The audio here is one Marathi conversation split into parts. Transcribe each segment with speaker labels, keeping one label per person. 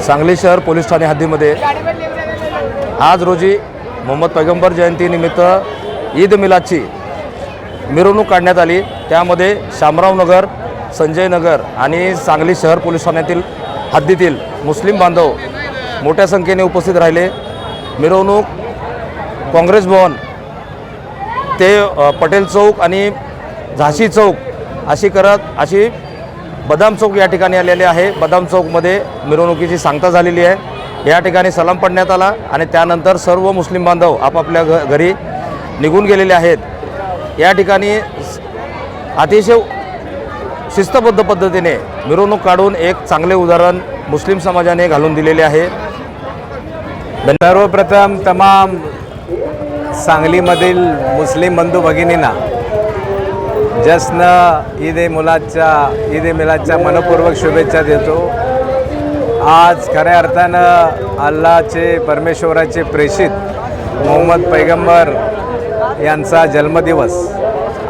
Speaker 1: सांगली शहर पोलीस ठाणे हद्दीमध्ये आज रोजी मोहम्मद पैगंबर जयंतीनिमित्त ईद मिलादची मिरवणूक काढण्यात आली. त्यामध्ये शामराव नगर संजय नगर आणि सांगली शहर पोलीस ठाण्यातील हद्दीतील मुस्लिम बांधव मोठ्या संख्येने उपस्थित राहिले. मिरवणूक काँग्रेस भवन ते पटेल चौक आणि झाशी चौक अशी करत अशी बदाम चौक या ठिकाणी आलेले आहे. बदाम चौकमध्ये मिरवणुकीची सांगता झालेली आहे. या ठिकाणी सलाम पडण्यात आला आणि त्यानंतर सर्व मुस्लिम बांधव आपापल्या घ घरी निघून गेलेले आहेत. या ठिकाणी अतिशय शिस्तबद्ध पद्धतीने मिरवणूक काढून एक चांगले उदाहरण मुस्लिम समाजाने घालून दिलेले आहे.
Speaker 2: सर्वप्रथम तमाम सांगलीमधील मुस्लिम बंधू भगिनींना जश्न ईद ए मुलाच्या ईद ए मिलादच्या मनपूर्वक शुभेच्छा देतो. आज खऱ्या अर्थानं अल्लाचे परमेश्वराचे प्रेषित मोहम्मद पैगंबर यांचा जन्मदिवस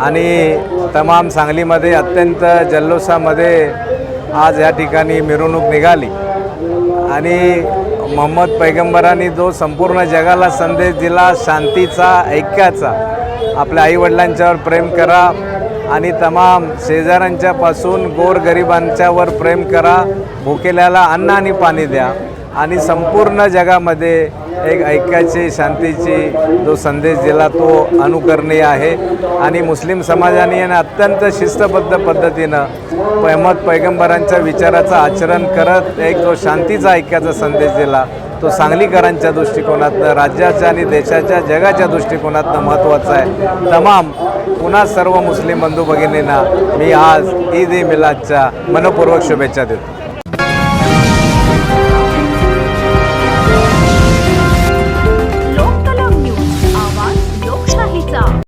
Speaker 2: आणि तमाम सांगलीमध्ये अत्यंत जल्लोषामध्ये आज या ठिकाणी मिरवणूक निघाली. आणि मोहम्मद पैगंबरांनी जो संपूर्ण जगाला संदेश दिला शांतीचा ऐक्याचा आपल्या आईवडिलांच्यावर प्रेम करा आणि तमाम शेजाऱ्यांच्यापासून गोरगरिबांच्यावर प्रेम करा. भुकेल्याला अन्न आणि पाणी द्या आणि संपूर्ण जगामध्ये एक ऐक्याची शांतीची जो संदेश दिला तो अनुकरणीय आहे. आणि मुस्लिम समाजाने याने अत्यंत शिस्तबद्ध पद्धतीनं अहमद पैगंबरांच्या विचाराचं आचरण करत एक जो शांतीचा ऐक्याचा संदेश दिला तो सांगलीकरांच्या दृष्टिकोनातनं राज्याच्या आणि देशाच्या जगाच्या दृष्टिकोनातनं महत्त्वाचा आहे. तमाम पुन्हा सर्व मुस्लिम बंधू भगिनींना मी आज ईद ए मिलादच्या मनपूर्वक शुभेच्छा देतो.